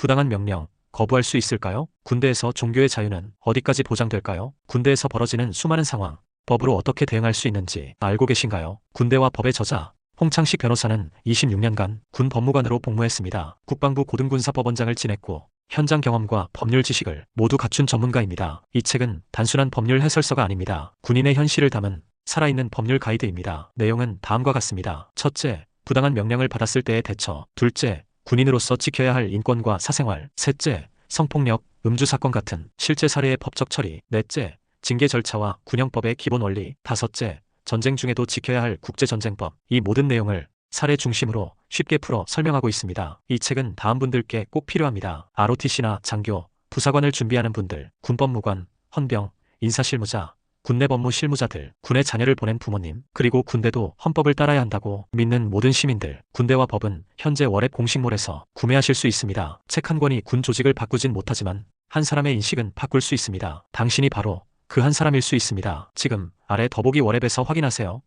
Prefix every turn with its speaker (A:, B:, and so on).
A: 부당한 명령, 거부할 수 있을까요? 군대에서 종교의 자유는 어디까지 보장될까요? 군대에서 벌어지는 수많은 상황, 법으로 어떻게 대응할 수 있는지 알고 계신가요? 군대와 법의 저자, 홍창식 변호사는 26년간 군 법무관으로 복무했습니다. 국방부 고등군사법원장을 지냈고 현장 경험과 법률 지식을 모두 갖춘 전문가입니다. 이 책은 단순한 법률 해설서가 아닙니다. 군인의 현실을 담은 살아있는 법률 가이드입니다. 내용은 다음과 같습니다. 첫째, 부당한 명령을 받았을 때의 대처. 둘째, 군인으로서 지켜야 할 인권과 사생활. 셋째, 성폭력, 음주 사건 같은 실제 사례의 법적 처리. 넷째, 징계 절차와 군형법의 기본 원리. 다섯째, 전쟁 중에도 지켜야 할 국제전쟁법. 이 모든 내용을 사례 중심으로 쉽게 풀어 설명하고 있습니다. 이 책은 다음 분들께 꼭 필요합니다. ROTC나 장교, 부사관을 준비하는 분들, 군법무관, 헌병, 인사실무자, 군내 법무 실무자들, 군에 자녀를 보낸 부모님, 그리고 군대도 헌법을 따라야 한다고 믿는 모든 시민들, 군대와 법은 현재 월앱 공식몰에서 구매하실 수 있습니다. 책 한 권이 군 조직을 바꾸진 못하지만 한 사람의 인식은 바꿀 수 있습니다. 당신이 바로 그 한 사람일 수 있습니다. 지금 아래 더보기 월앱에서 확인하세요.